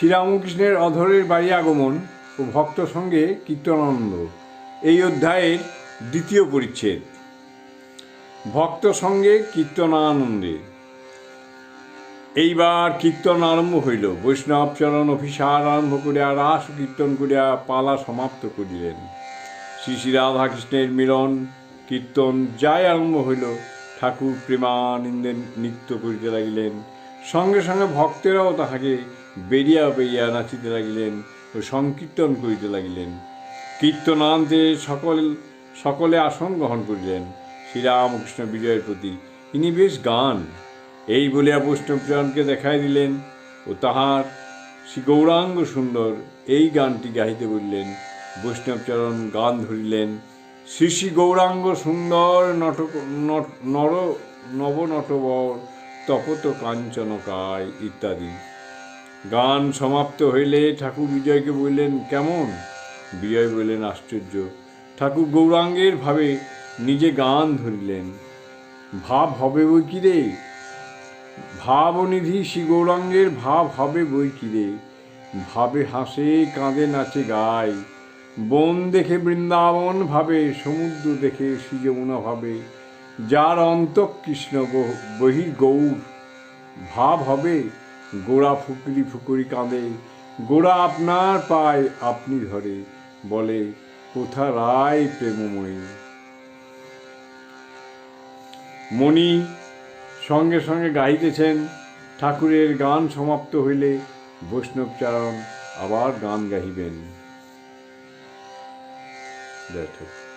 শ্রীরামকৃষ্ণের অধরের বাড়ি আগমন ও ভক্ত সঙ্গে কীর্তনানন্দ। এই অধ্যায়ের দ্বিতীয় পরিচ্ছেদ। ভক্ত সঙ্গে কীর্তনানন্দে। এইবার কীর্তন আরম্ভ হইল। বৈষ্ণব চরণ অভিসার আরম্ভ করিয়া রাস কীর্তন করিয়া পালা সমাপ্ত করিলেন। শ্রী শ্রী রাধাকৃষ্ণের মিলন, কীর্তন যাই আরম্ভ হইল, ঠাকুর প্রেমানন্দে নৃত্য করিতে লাগিলেন। সঙ্গে সঙ্গে ভক্তেরাও তাহাকে বেরিয়া বেরিয়া নাচিতে লাগিলেন ও সংকীর্তন করিতে লাগিলেন। কীর্তনান্তে সকল সকলে আসন গ্রহণ করিলেন। শ্রীরামকৃষ্ণ বিজয়ের প্রতি ইনি বেশ গান। এই বলিয়া বৈষ্ণবচরণকে দেখাই দিলেন ও তাহার শ্রী গৌরাঙ্গ সুন্দর এই গানটি গাহিতে বললেন। বৈষ্ণবচরণ গান ধরিলেন। শ্রী শ্রী গৌরাঙ্গ সুন্দর নট- নর নবনটবর, তপত কাঞ্চনকায় ইত্যাদি। গান সমাপ্ত হইলে ঠাকুর বিজয়কে বললেন, কেমন? বিজয় বললেন, আশ্চর্য। ঠাকুর গৌরাঙ্গের ভাবে নিজে গান ধরিলেন। ভাব হবে বই কি রে? ভাবনিধি শ্রী গৌরাঙ্গের ভাব হবে বই কি রে? ভাবে হাসে, কাঁদে, নাচে, গায়। বন দেখে বৃন্দাবন ভাবে, সমুদ্র দেখে শ্রী যমুনা ভাবে। যার অন্তক কৃষ্ণ গো- বহির গৌর ভাব হবে? গোড়া ফুকরি ফুকরি কাঁদে। গোড়া আপনার পায় আপনি ধরে, বলে, কোথা রায় প্রেমময়ী? মণি সঙ্গে সঙ্গে গাইতেছেন ঠাকুরের গান সমাপ্ত হইলে বৈষ্ণবচারণ আবার গান গাহিবেন। দেখো